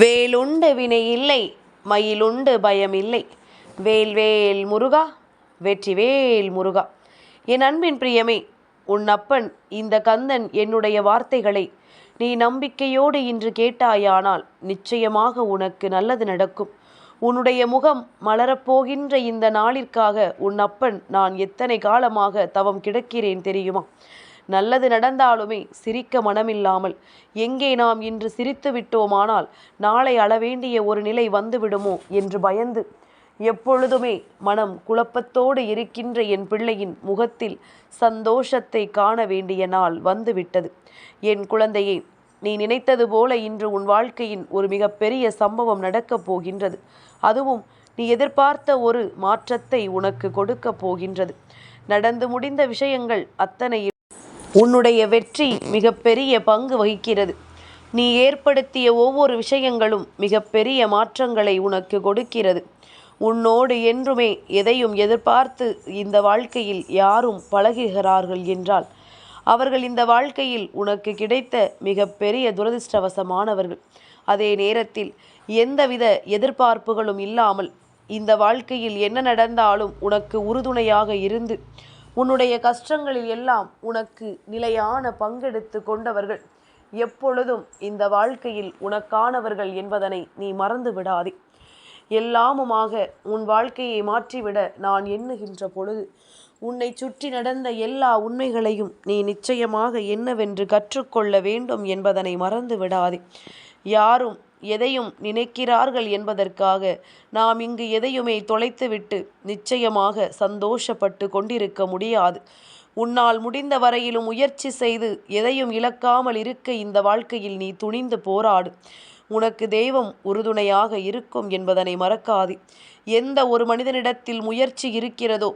வேலுண்டு வினை இல்லை மயிலுண்டு பயமில்லை வேல்வேல் முருகா வெற்றிவேல் முருகா. என் அன்பின் பிரியமே உன் அப்பன் இந்த கந்தன் என்னுடைய வார்த்தைகளை நீ நம்பிக்கையோடு இன்று கேட்டாயானால் நிச்சயமாக உனக்கு நல்லது நடக்கும். உன்னுடைய முகம் மலரப்போகின்ற இந்த நாளிற்காக உன் அப்பன் நான் எத்தனை காலமாக தவம் கிடக்கிறேன் தெரியுமா? நல்லது நடந்தாலுமே சிரிக்க மனமில்லாமல் எங்கே நாம் இன்று சிரித்து விட்டோமானால் நாளை அளவேண்டிய ஒரு நிலை வந்துவிடுமோ? என்று பயந்து எப்பொழுதுமே மனம் குழப்பத்தோடு இருக்கின்ற என் பிள்ளையின் முகத்தில் சந்தோஷத்தை காண வேண்டிய நாள் வந்துவிட்டது. என் குழந்தையே நீ நினைத்தது போல இன்று உன் வாழ்க்கையின் ஒரு மிகப்பெரிய சம்பவம் நடக்கப் போகின்றது. அதுவும் நீ எதிர்பார்த்த ஒரு மாற்றத்தை உனக்கு கொடுக்கப் போகின்றது. நடந்து முடிந்த விஷயங்கள் அத்தனை உன்னுடைய வெற்றி மிகப்பெரிய பங்கு வகிக்கிறது. நீ ஏற்படுத்திய ஒவ்வொரு விஷயங்களும் மிகப்பெரிய மாற்றங்களை உனக்கு கொடுக்கிறது. உன்னோடு என்றுமே எதையும் எதிர்பார்த்து இந்த வாழ்க்கையில் யாரும் பழகுகிறார்கள் என்றால் அவர்கள் இந்த வாழ்க்கையில் உனக்கு கிடைத்த மிகப்பெரிய துரதிர்ஷ்டவசமானவர்கள். அதே நேரத்தில் எந்தவித எதிர்பார்ப்புகளும் இல்லாமல் இந்த வாழ்க்கையில் என்ன நடந்தாலும் உனக்கு உறுதுணையாக இருந்து உன்னுடைய கஷ்டங்களில் எல்லாம் உனக்கு நிலையான பங்கெடுத்து கொண்டவர்கள். எப்பொழுதும் இந்த வாழ்க்கையில் உனக்கானவர்கள் என்பதனை நீ மறந்து விடாதே. எல்லாமுமாக உன் வாழ்க்கையை மாற்றிவிட நான் எண்ணுகின்ற பொழுது உன்னை சுற்றி நடந்த எல்லா உண்மைகளையும் நீ நிச்சயமாக என்னவென்று கற்றுக்கொள்ள வேண்டும் என்பதனை மறந்து விடாதே. யாரும் எதையும் நினைக்கிறார்கள் என்பதற்காக நாம் இங்கு எதையுமே தொலைத்துவிட்டு நிச்சயமாக சந்தோஷப்பட்டு கொண்டிருக்க முடியாது. உன்னால் முடிந்த வரையிலும் முயற்சி செய்து எதையும் இழக்காமல் இருக்க இந்த வாழ்க்கையில் நீ துணிந்து போராடு. உனக்கு தெய்வம் உறுதுணையாக இருக்கும் என்பதனை மறக்காது. எந்த ஒரு மனிதனிடத்தில் முயற்சி இருக்கிறதோ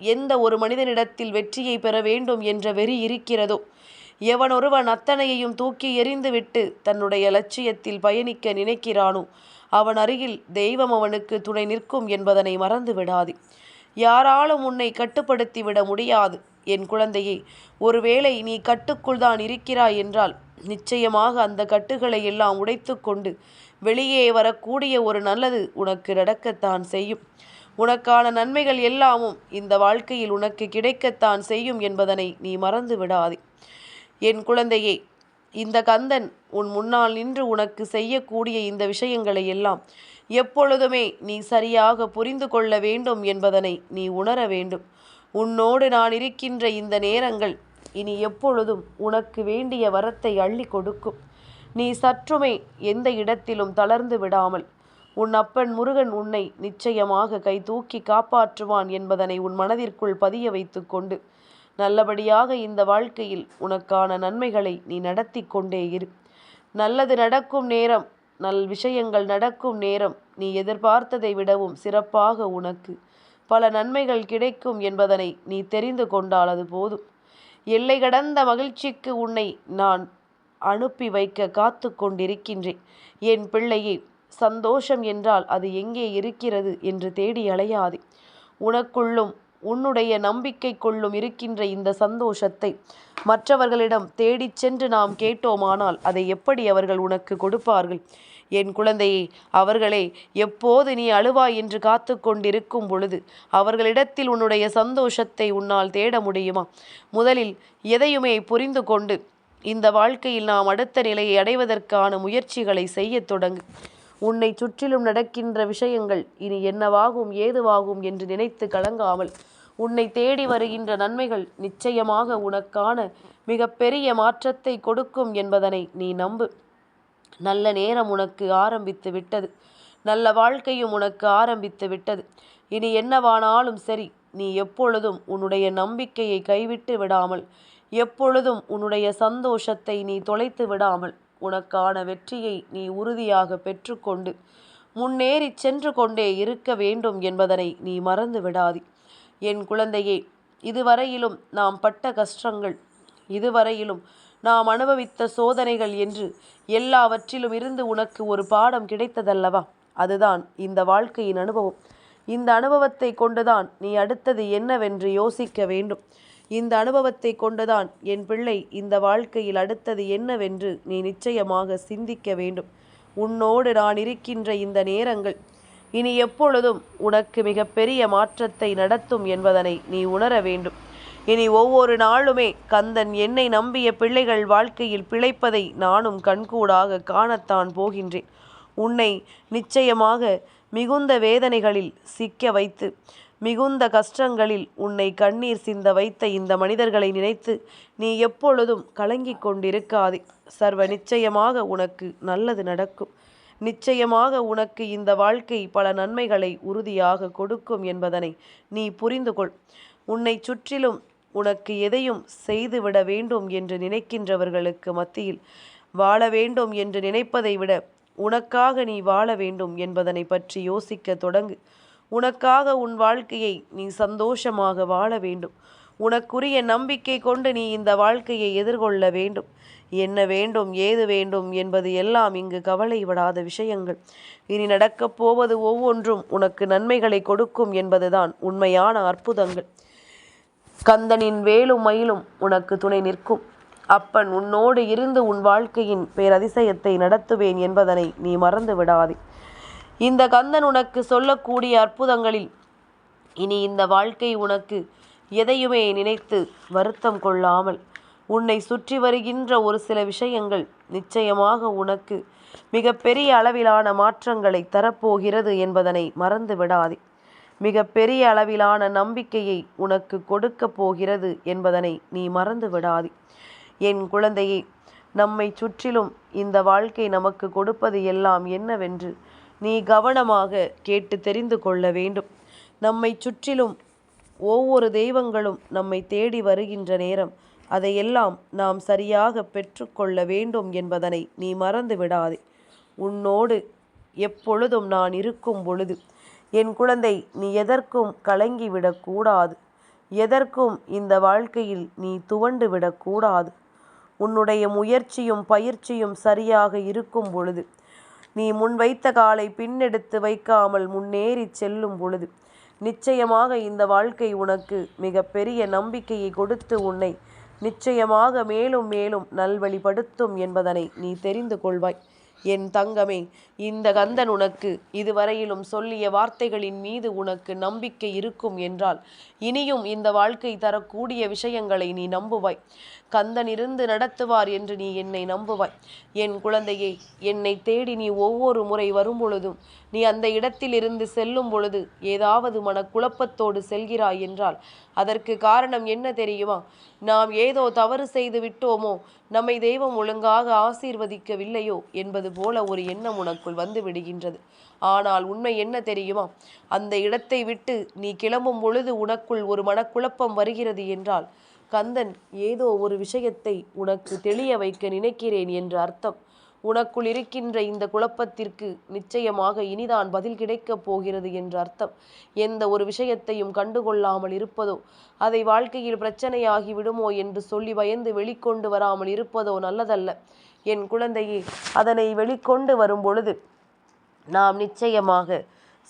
எந்த ஒரு மனிதனிடத்தில் வெற்றியை பெற வேண்டும் என்ற வெறி இருக்கிறதோ எவனொருவன் அத்தனையையும் தூக்கி எறிந்துவிட்டு தன்னுடைய லட்சியத்தில் பயணிக்க நினைக்கிறானோ அவன் அருகில் தெய்வம் அவனுக்கு துணை நிற்கும் என்பதனை மறந்து விடாது யாராலும் உன்னை கட்டுப்படுத்தி விட முடியாது. என் குழந்தையே ஒருவேளை நீ கட்டுக்குள் தான் இருக்கிறாய் என்றால் நிச்சயமாக அந்த கட்டுகளை எல்லாம் உடைத்து கொண்டு வெளியே வரக்கூடிய ஒரு நல்லது உனக்கு நடக்கத்தான் செய்யும். உனக்கான நன்மைகள் எல்லாமும் இந்த வாழ்க்கையில் உனக்கு கிடைக்கத்தான் செய்யும் என்பதனை நீ மறந்து விடாதே என் குழந்தையே இந்த கந்தன் உன் முன்னால் நின்று உனக்கு செய்யக்கூடிய இந்த விஷயங்களை எல்லாம் எப்பொழுதுமே நீ சரியாக புரிந்து கொள்ள வேண்டும் என்பதனை நீ உணர வேண்டும். உன்னோடு நான் இருக்கின்ற இந்த நேரங்கள் இனி எப்பொழுதும் உனக்கு வேண்டிய வரத்தை அள்ளி கொடுக்கும். நீ சற்றுமே எந்த இடத்திலும் தளர்ந்து விடாமல் உன் அப்பன் முருகன் உன்னை நிச்சயமாக கை தூக்கி காப்பாற்றுவான் என்பதனை உன் மனதிற்குள் பதிய வைத்துக்கொண்டு நல்லபடியாக இந்த வாழ்க்கையில் உனக்கான நன்மைகளை நீ நடத்தி கொண்டே இரு. நல்லது நடக்கும் நேரம் நல் விஷயங்கள் நடக்கும் நேரம் நீ எதிர்பார்த்ததை விடவும் சிறப்பாக உனக்கு. பல நன்மைகள் கிடைக்கும் என்பதனை நீ தெரிந்து கொண்டால் அது போதும். எல்லை கடந்த மகிழ்ச்சிக்கு உன்னை நான் அனுப்பி வைக்க காத்து கொண்டிருக்கின்றேன். என் பிள்ளையே சந்தோஷம் என்றால் அது எங்கே இருக்கிறது என்று தேடி அலையாதே. உனக்குள்ளும் உன்னுடைய நம்பிக்கை கொள்ளும் இருக்கின்ற இந்த சந்தோஷத்தை மற்றவர்களிடம் தேடிச் சென்று நாம் கேட்டோமானால் அதை எப்படி அவர்கள் உனக்கு கொடுப்பார்கள்? என் குழந்தையை அவர்களே எப்போது நீ அழுவாய் என்று காத்து கொண்டிருக்கும் பொழுது அவர்களிடத்தில் உன்னுடைய சந்தோஷத்தை உன்னால் தேட முடியுமா? முதலில் எதையுமே புரிந்து கொண்டு இந்த வாழ்க்கையில் நாம் அடுத்த நிலையை அடைவதற்கான முயற்சிகளை செய்யத் தொடங்கு. உன்னை சுற்றிலும் நடக்கின்ற விஷயங்கள் இனி என்னவாகும் ஏதுவாகும் என்று நினைத்து கலங்காமல் உன்னை தேடி வருகின்ற நன்மைகள் நிச்சயமாக உனக்கான மிகப்பெரிய மாற்றத்தை கொடுக்கும் என்பதனை நீ நம்பு. நல்ல நேரம் உனக்கு ஆரம்பித்து விட்டது. நல்ல வாழ்க்கையும் உனக்கு ஆரம்பித்து விட்டது. இனி என்னவானாலும் சரி நீ எப்பொழுதும் உன்னுடைய நம்பிக்கையை கைவிட்டு விடாமல் எப்பொழுதும் உன்னுடைய சந்தோஷத்தை நீ தொலைத்து விடாமல் உனக்கான வெற்றியை நீ உறுதியாக பெற்றுக்கொண்டு முன்னேறி சென்று கொண்டே இருக்க வேண்டும் என்பதனை நீ மறந்து விடாதே. என் குழந்தையே இதுவரையிலும் நாம் பட்ட கஷ்டங்கள் இதுவரையிலும் நாம் அனுபவித்த சோதனைகள் என்று எல்லாவற்றிலும் இருந்து உனக்கு ஒரு பாடம் கிடைத்ததல்லவா? அதுதான் இந்த வாழ்க்கையின் அனுபவம். இந்த அனுபவத்தை கொண்டுதான் நீ அடுத்தது என்னவென்று யோசிக்க வேண்டும். இந்த அனுபவத்தை கொண்டுதான் என் பிள்ளை இந்த வாழ்க்கையில் அடுத்தது என்னவென்று நீ நிச்சயமாக சிந்திக்க வேண்டும். உன்னோடு நான் இருக்கின்ற இந்த நேரங்கள் இனி எப்பொழுதும் உனக்கு மிகப்பெரிய மாற்றத்தை நடத்தும் என்பதனை நீ உணர வேண்டும். இனி ஒவ்வொரு நாளுமே கந்தன் என்னை நம்பிய பிள்ளைகள் வாழ்க்கையில் பிழைப்பதை நானும் கண்கூடாக காணத்தான் போகின்றேன். உன்னை நிச்சயமாக மிகுந்த வேதனைகளில் சிக்க வைத்து மிகுந்த கஷ்டங்களில் உன்னை கண்ணீர் சிந்த வைத்த இந்த மனிதர்களை நினைத்து நீ எப்பொழுதும் கலங்கிக் கொண்டிருக்காதே. சர்வ நிச்சயமாக உனக்கு நல்லது நடக்கும். நிச்சயமாக உனக்கு இந்த வாழ்க்கை பல நன்மைகளை உறுதியாக கொடுக்கும் என்பதனை நீ புரிந்து கொள். உன்னை சுற்றிலும் உனக்கு எதையும் செய்துவிட வேண்டும் என்று நினைக்கின்றவர்களுக்கு மத்தியில் வாழ வேண்டும் என்று நினைப்பதை விட உனக்காக நீ வாழ வேண்டும் என்பதனை பற்றி யோசிக்க தொடங்கு. உனக்காக உன் வாழ்க்கையை நீ சந்தோஷமாக வாழ வேண்டும். உனக்குரிய நம்பிக்கை கொண்டு நீ இந்த வாழ்க்கையை எதிர்கொள்ள வேண்டும். என்ன வேண்டும் ஏது வேண்டும் என்பது எல்லாம் இங்கு கவலைப்படாத விஷயங்கள். இனி நடக்கப் போவது ஒவ்வொன்றும் உனக்கு நன்மைகளை கொடுக்கும் என்பதுதான் உண்மையான அற்புதங்கள். கந்தனின் வேலும் மயிலும் உனக்கு துணை நிற்கும். அப்பன் உன்னோடு இருந்து உன் வாழ்க்கையின் பேரதிசயத்தை நடத்துவேன் என்பதனை நீ மறந்து விடாதே இந்த கந்தன் உனக்கு சொல்லக்கூடிய அற்புதங்களில் இனி இந்த வாழ்க்கை உனக்கு எதையுமே நினைத்து வருத்தம் கொள்ளாமல் உன்னை சுற்றி வருகின்ற ஒரு சில விஷயங்கள் நிச்சயமாக உனக்கு மிக பெரிய அளவிலான மாற்றங்களை தரப்போகிறது என்பதனை மறந்து விடாதே மிக பெரிய அளவிலான நம்பிக்கையை உனக்கு கொடுக்க போகிறது என்பதனை நீ மறந்து விடாதே என் குழந்தையே நம்மை சுற்றிலும் இந்த வாழ்க்கை நமக்கு கொடுப்பது எல்லாம் என்னவென்று நீ கவனமாக கேட்டு தெரிந்து கொள்ள வேண்டும். நம்மை சுற்றிலும் ஒவ்வொரு தெய்வங்களும் நம்மை தேடி வருகின்ற நேரம். அதையெல்லாம் நாம் சரியாக பெற்றுக்கொள்ள வேண்டும் என்பதனை நீ மறந்து விடாதே. உன்னோடு எப்பொழுதும் நான் இருக்கும் பொழுது என் குழந்தை நீ எதற்கும் கலங்கிவிடக்கூடாது எதற்கும் இந்த வாழ்க்கையில் நீ துவண்டு விடக்கூடாது. உன்னுடைய முயற்சியும் பயிற்சியும் சரியாக இருக்கும் பொழுது நீ முன் வைத்த காலை பின்னெடுத்து வைக்காமல் முன்னேறி செல்லும் பொழுது நிச்சயமாக இந்த வாழ்க்கை உனக்கு மிக பெரிய நம்பிக்கையை கொடுத்து உன்னை நிச்சயமாக மேலும் மேலும் நல்வழிப்படுத்தும் என்பதனை நீ தெரிந்து கொள்வாய். என் தங்கமே இந்த கந்தன் உனக்கு இதுவரையிலும் சொல்லிய வார்த்தைகளின் மீது உனக்கு நம்பிக்கை இருக்கும் என்றால் இனியும் இந்த வாழ்க்கை தரக்கூடிய விஷயங்களை நீ நம்புவாய். கந்தன் இருந்து நடத்துவார் என்று நீ என்னை நம்புவாய். என் குழந்தையை என்னை தேடி நீ ஒவ்வொரு முறை வரும் பொழுதும் நீ அந்த இடத்திலிருந்து செல்லும் பொழுது ஏதாவது மனக்குழப்பத்தோடு செல்கிறாய் என்றால் அதற்கு காரணம் என்ன தெரியுமா? நாம் ஏதோ தவறு செய்து விட்டோமோ? நம்மை தெய்வம் ஒழுங்காக ஆசீர்வதிக்கவில்லையோ? என்பது போல ஒரு எண்ணம் உனக்குள் வந்து விடுகின்றது. ஆனால் உண்மை என்ன தெரியுமா? அந்த இடத்தை விட்டு நீ கிளம்பும் பொழுது உனக்குள் ஒரு மனக்குழப்பம் வருகிறது என்றால் கந்தன் ஏதோ ஒரு விஷயத்தை உனக்கு தெளிய வைக்க நினைக்கிறேன் என்று அர்த்தம். உனக்குள் இருக்கின்ற இந்த குழப்பத்திற்கு நிச்சயமாக இனிதான் பதில் கிடைக்கப் போகிறது என்று அர்த்தம். எந்த ஒரு விஷயத்தையும் கண்டுகொள்ளாமல் இருப்பதோ அதை வாழ்க்கையில் பிரச்சனையாகி விடுமோ என்று சொல்லி பயந்து வெளிக்கொண்டு வராமல் இருப்பதோ நல்லதல்ல. என் குழந்தையே அதனை வெளிக்கொண்டு வரும் பொழுது நாம் நிச்சயமாக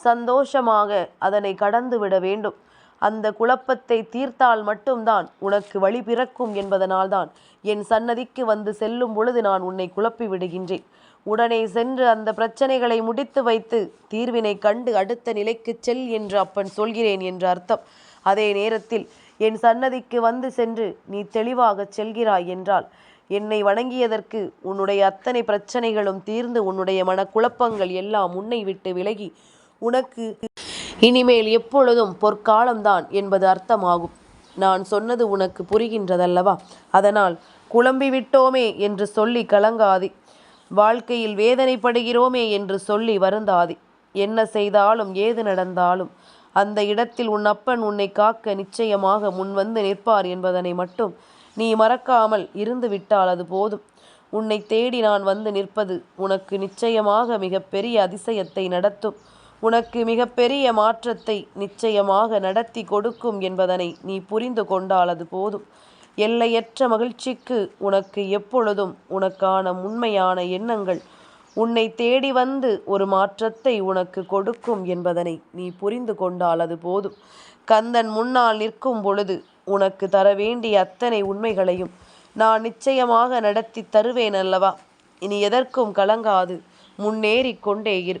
சந்தோஷமாக அதனை கடந்து விட வேண்டும். அந்த குழப்பத்தை தீர்த்தால் மட்டும்தான் உனக்கு வழி பிறக்கும் என்பதனால்தான் என் சன்னதிக்கு வந்து செல்லும் பொழுது நான் உன்னை குழப்பி விடுகின்றேன். உடனே சென்று அந்த பிரச்சனைகளை முடித்து வைத்து தீர்வினை கண்டு அடுத்த நிலைக்கு செல் என்று அப்பன் சொல்கிறேன் என்று அர்த்தம். அதே நேரத்தில் என் சன்னதிக்கு வந்து சென்று நீ தெளிவாக செல்கிறாய் என்றால் என்னை வணங்கியதற்கு உன்னுடைய அத்தனை பிரச்சனைகளும் தீர்ந்து உன்னுடைய மனக்குழப்பங்கள் எல்லாம் உன்னை விட்டு விலகி உனக்கு இனிமேல் எப்பொழுதும் பொற்காலம்தான் என்பது அர்த்தமாகும். நான் சொன்னது உனக்கு புரிகின்றதல்லவா? அதனால் குழம்பி விட்டோமே என்று சொல்லி கலங்காதே. வாழ்க்கையில் வேதனைப்படுகிறோமே என்று சொல்லி வருந்தாதே. என்ன செய்தாலும் ஏது நடந்தாலும் அந்த இடத்தில் உன் அப்பன் உன்னை காக்க நிச்சயமாக முன்வந்து நிற்பார் என்பதனை மட்டும் நீ மறக்காமல் இருந்து விட்டால் அது போதும். உன்னை தேடி நான் வந்து நிற்பது உனக்கு நிச்சயமாக மிகப்பெரிய அதிசயத்தை நடத்தும். உனக்கு மிகப்பெரிய மாற்றத்தை நிச்சயமாக நடத்தி கொடுக்கும் என்பதனை நீ புரிந்து கொண்டால் அது போதும். எல்லையற்ற மகிழ்ச்சிக்கு உனக்கு எப்பொழுதும் உனக்கான உண்மையான எண்ணங்கள் உன்னை தேடி வந்து ஒரு மாற்றத்தை உனக்கு கொடுக்கும் என்பதனை நீ புரிந்து கொண்டால் அது போதும். கந்தன் முன்னால் நிற்கும் பொழுது உனக்கு தர வேண்டிய அத்தனை உண்மைகளையும் நான் நிச்சயமாக நடத்தி தருவேன் அல்லவா? இனி எதற்கும் கலங்காது. முன்னேறி கொண்டே இரு.